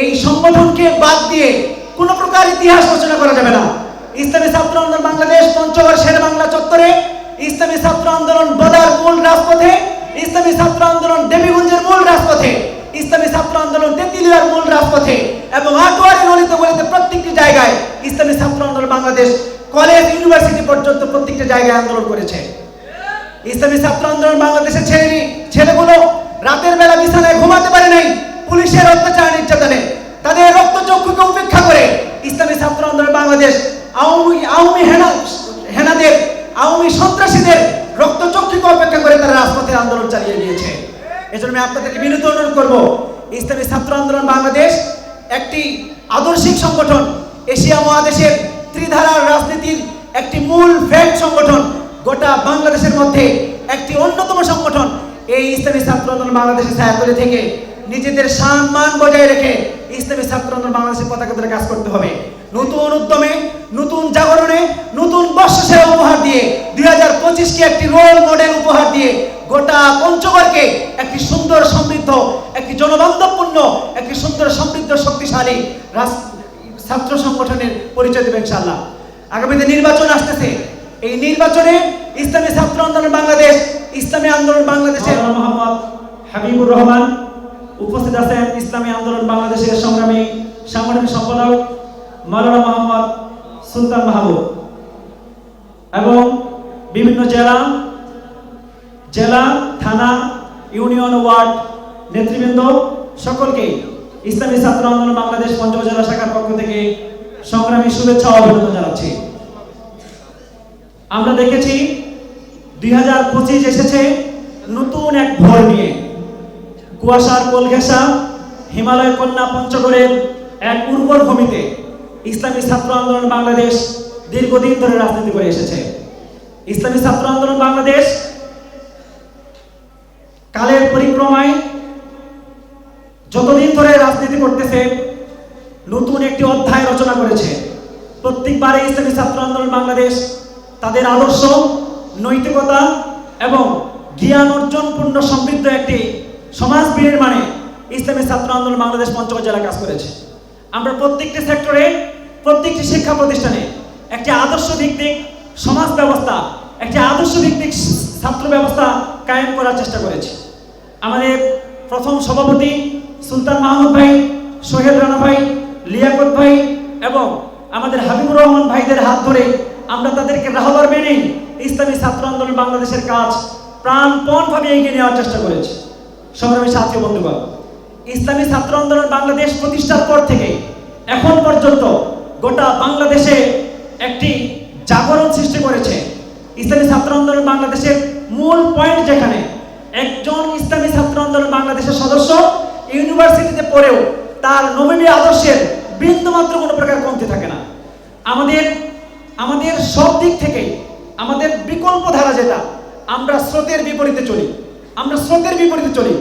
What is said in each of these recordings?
এই সংগঠনকে বাদ দিয়ে কোনো প্রকার ইতিহাস রচনা করা যাবে না। ইসলামী ছাত্র আন্দোলন বাংলাদেশ, পঞ্চগড়, শের বাংলা চত্বরে, ইসলামী ছাত্র আন্দোলন বদার মূল রাজপথে, ইসলামী ছাত্র আন্দোলন দেবীগঞ্জের মূল রাজপথে, ইসলামী ছাত্র আন্দোলন তেঁতুলিয়ার মূল রাজপথে এবং আটোয়ারি নলিতে গলিতে প্রত্যেকটি জায়গায় ইসলামী ছাত্র আন্দোলন বাংলাদেশ কলেজ, ইউনিভার্সিটি পর্যন্ত প্রত্যেকটি জায়গায় আন্দোলন করেছে। ইসলামী ছাত্র আন্দোলন বাংলাদেশের ছেলে ছেলেগুলো রাতের বেলা বিছানায় ঘুমাতে পারে নাই। পুলিশের অত্যাচার নির্যাতনে তাদের রক্তচক্ষুকে উপেক্ষা করে ইসলামী ছাত্র আন্দোলন বাংলাদেশ আওয়ামী আওয়ামী হেনা হেনাদের, আওয়ামী সন্ত্রাসীদের রক্তচক্ষুকে অপেক্ষা করে তারা রাজপথে আন্দোলন চালিয়ে গিয়েছে। এজন্য আমি আপনাদেরকে বিনীত অনুরোধ করব, ইসলামী ছাত্র আন্দোলন বাংলাদেশ একটি আদর্শিক সংগঠন, এশিয়া মহাদেশের ত্রিধারার রাজনীতির একটি মূল ফ্যাক্ট সংগঠন, গোটা বাংলাদেশের মধ্যে একটি অন্যতম সংগঠন। এই ইসলামী ছাত্র আন্দোলন বাংলাদেশের ছায়াতলে থেকে নিজেদের সম্মান বজায় রেখে ইসলামী ছাত্র আন্দোলন বাংলাদেশের পতাকা ধরে কাজ করতে হবে। নতুন উদ্যমে, নতুন জাগরণে, নতুন বর্ষসেরা উপহার দিয়ে দুই হাজার পঁচিশকে একটি রোল মডেল উপহার দিয়ে গোটা পঞ্চগড়কে একটি সুন্দর সমৃদ্ধ, একটি জনবান্ধবপূর্ণ, একটি সুন্দর সমৃদ্ধ, শক্তিশালী ছাত্র সংগঠনের পরিচয় দেবে ইনশাআল্লাহ। আগামীতে নির্বাচন আসতেছে। এই নির্বাচনে ইসলামী ছাত্র আন্দোলন বাংলাদেশ, ইসলামী আন্দোলন বাংলাদেশের মোহাম্মদ হাবিবুর রহমান। উপস্থিত আছেন ইসলামী আন্দোলন বাংলাদেশের সংগ্রামী সাংগঠনিক সম্পাদক মাওলানা মোহাম্মদ সুলতান মাহবুব এবং বিভিন্ন জেলা জেলা, থানা, ইউনিয়ন, ওয়ার্ড নেতৃবৃন্দ সকলকে ইসলামী ছাত্র আন্দোলন বাংলাদেশ পঞ্চম জেলা শাখার পক্ষ থেকে সংগ্রামী শুভেচ্ছা অভিনন্দন জানাচ্ছি। আমরা দেখেছি দুই হাজার পঁচিশ এসেছে নতুন এক ভোর নিয়ে। কুয়াশার কোল ঘেঁষা হিমালয় কন্যা পঞ্চগড়ের এক উর্বর ভূমিতে ইসলামী ছাত্র আন্দোলন বাংলাদেশ দীর্ঘদিন ধরে রাজনীতি করে এসেছে। ইসলামী ছাত্র আন্দোলন বাংলাদেশ কালের পরিক্রমায় যতদিন ধরে রাজনীতি করতেছে, নতুন একটি অধ্যায় রচনা করেছে। প্রত্যেকবারে ইসলামী ছাত্র আন্দোলন বাংলাদেশ তাদের আদর্শ, নৈতিকতা এবং জ্ঞান অর্জনপূর্ণ সমৃদ্ধ একটি সমাজ বিনির্মাণে ইসলামী ছাত্র আন্দোলন বাংলাদেশ পঞ্চগড় জেলা কাজ করেছে। আমরা প্রত্যেকটি সেক্টরে, প্রত্যেকটি শিক্ষা প্রতিষ্ঠানে একটি আদর্শ ভিত্তিক সমাজ ব্যবস্থা, একটি আদর্শ ভিত্তিক ছাত্র ব্যবস্থা কায়েম করার চেষ্টা করেছি। আমাদের প্রথম সভাপতি সুলতান মাহমুদ ভাই সোহেল রানা ভাই, লিয়াকত ভাই এবং আমাদের হাবিবুর রহমান ভাইদের হাত ধরে আমরা তাদেরকে রাহবার মেনে ইসলামী ছাত্র আন্দোলন বাংলাদেশের কাজ প্রাণপণভাবে এগিয়ে নেওয়ার চেষ্টা করেছি। সংগ্রামী সাথী বন্ধুগণ, ইসলামী ছাত্র আন্দোলন বাংলাদেশ প্রতিষ্ঠার পর থেকে এখন পর্যন্ত গোটা বাংলাদেশে একটি জাগরণ সৃষ্টি করেছে। ইসলামী ছাত্র আন্দোলন বাংলাদেশের মূল পয়েন্ট যেখানে একজন ইসলামী ছাত্র আন্দোলন বাংলাদেশের সদস্য ইউনিভার্সিটিতে পড়েও তার নবী আদর্শের বিন্দুমাত্র কোনো প্রকার কমতি থাকে না। আমাদের আমাদের সব দিক থেকে আমাদের বিকল্প ধারা যেটা, আমরা স্রোতের বিপরীতে চলি। আমরা স্রোতের বিপরীতে চলি।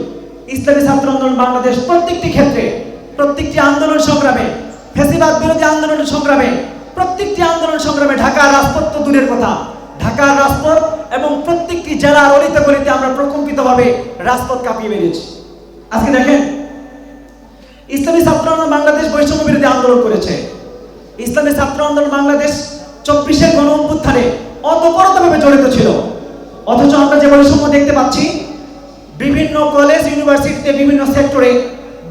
ইসলামী ছাত্র আন্দোলন বাংলাদেশ প্রত্যেকটি ক্ষেত্রে, প্রত্যেকটি আন্দোলন সংগ্রামে ফেসিবাদ বিরোধী আন্দোলন সংগ্রামে, প্রত্যেকটি আন্দোলন সংগ্রামে ঢাকার রাজপথ তো দূরের কথা। ঢাকার রাজপথ এবং প্রত্যেকটি জেলার অলিতে গলিতে আমরা প্রকম্পিতভাবে রাজপথ কাঁপিয়ে বেরিয়েছি। আজকে দেখেন, ইসলামী ছাত্র আন্দোলন বাংলাদেশ বৈষম্য বিরোধী আন্দোলন করেছে। ইসলামী ছাত্র আন্দোলন বাংলাদেশ চব্বিশের গণ অভ্যুত্থানে অতপরতভাবে জড়িত ছিল। অথচ আমরা যে বৈষম্য দেখতে পাচ্ছি বিভিন্ন কলেজ ইউনিভার্সিটিতে বিভিন্ন সেক্টরে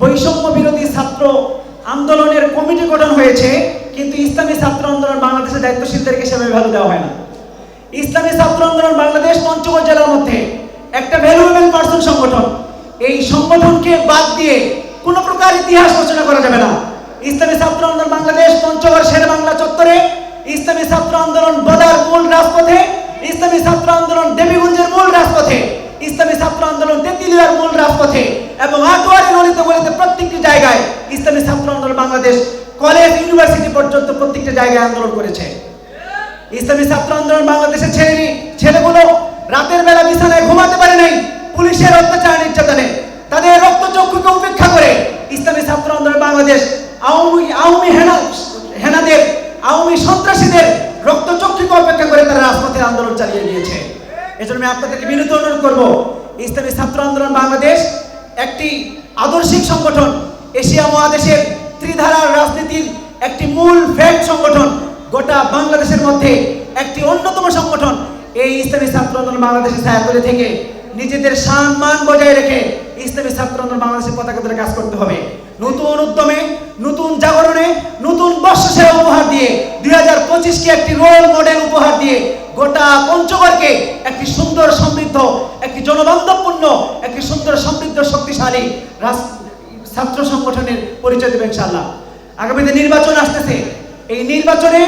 বৈষম্য বিরোধী ছাত্র আন্দোলনের কমিটি গঠন হয়েছে, কিন্তু ইসলামী ছাত্র আন্দোলন বাংলাদেশের দায়িত্বশীলদেরকে সেভাবে ভ্যালু দেওয়া হয় না। ইসলামী ছাত্র আন্দোলন বাংলাদেশ পঞ্চগড় জেলার মধ্যে একটা ভ্যালুয়েবল পার্সন সংগঠন। এই সংগঠনকে বাদ দিয়ে কোনো প্রকার ইতিহাস রচনা করা যাবে না। ইসলামী ছাত্র আন্দোলন বাংলাদেশ পঞ্চগড় শের বাংলা চত্বরে, ইসলামী ছাত্র আন্দোলন বদার মূল রাজপথে, ইসলামী ছাত্র আন্দোলন দেবীগঞ্জের মূল রাজপথে। ইসলামী ছাত্র আন্দোলন তেঁতুলিয়ার মূল রাজপথে এবং আটোয়ারি নলিতে গলিতে প্রত্যেকটি জায়গায় ইসলামী ছাত্র আন্দোলন বাংলাদেশ কলেজ, ইউনিভার্সিটি পর্যন্ত প্রত্যেকটি জায়গায় আন্দোলন করেছে। ইসলামী ছাত্র আন্দোলন বাংলাদেশের ছেলে ছেলেগুলো রাতের বেলা বিছানায় ঘুমাতে পারে নাই, পুলিশের অত্যাচার নির্যাতনে তাদের রক্তচক্ষুকে উপেক্ষা করে ইসলামী ছাত্র আন্দোলন বাংলাদেশ আওয়ামী আওয়ামী হেনা, হেনাদের, আওয়ামী সন্ত্রাসীদের রক্তচক্ষুকে অপেক্ষা করে তারা রাজপথে আন্দোলন চালিয়ে গিয়েছে। এজন্য আমি আপনাদেরকে বিনীত অনুরোধ করব, ইসলামী ছাত্র আন্দোলন বাংলাদেশ একটি আদর্শিক সংগঠন, এশিয়া মহাদেশের ত্রিধারার রাজনীতির একটি মূল ফ্যাক্ট সংগঠন, গোটা বাংলাদেশের মধ্যে একটি অন্যতম সংগঠন। এই ইসলামী ছাত্র আন্দোলন বাংলাদেশের ছায়াতলে থেকে নিজেদের সম্মান বজায় রেখে ইসলামী ছাত্র আন্দোলন বাংলাদেশের পতাকা ধরে কাজ করতে হবে। নতুন উদ্যমে, নতুন জাগরণে, নতুন বর্ষসেরা উপহার দিয়ে দুই হাজার পঁচিশকে একটি রোল মডেল উপহার দিয়ে গোটা পঞ্চগড়কে একটি সুন্দর সমৃদ্ধ, একটি জনবান্ধবপূর্ণ, একটি সুন্দর সমৃদ্ধ শক্তিশালী ছাত্র সংগঠনের পরিচয় দেবে ইনশাআল্লাহ। আগামীতে নির্বাচন আসতেছে। এই নির্বাচনে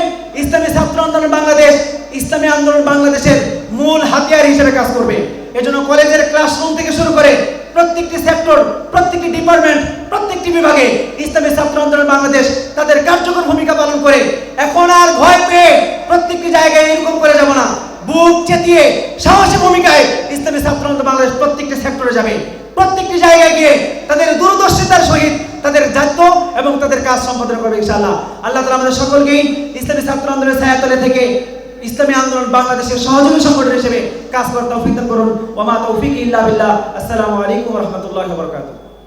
ইসলামী ছাত্র আন্দোলন বাংলাদেশ, ইসলামী আন্দোলন বাংলাদেশের মূল হাতিয়ার হিসেবে কাজ করবে। এজন্য কলেজের ক্লাসরুম থেকে শুরু করে প্রত্যেকটি সেক্টর, প্রত্যেকটি ডিপার্টমেন্ট, প্রত্যেকটি বিভাগে ইসলামী ছাত্র আন্দোলন বাংলাদেশ তাদের কার্যকর ভূমিকা পালন করে। এখন আর ভয় পেয়ে প্রত্যেকটি জায়গায় এরকম করে বুক চেতিয়ে সাহসী ভূমিকায় ইসলামী ছাত্র বাংলাদেশ প্রত্যেকটি সেক্টরে যাবে। প্রত্যেকটি জায়গায় গিয়ে তাদের দূরদর্শিতার সহিত তাদের দায়িত্ব এবং তাদের কাজ সম্পাদন করবে ইনশাআল্লাহ। আল্লাহ তালা আমাদের সকলকেই ইসলামী ছাত্র আন্দোলনের ছায়াতলে থেকে ইসলামী আন্দোলন বাংলাদেশের সহযোগী সংগঠন হিসেবে কাজ করার তৌফিক করুন। ওমা তৌফিক ইল্লা বিল্লাহ। আসসালামু আলাইকুম রহমতুল্লাহ বরকাতুহ।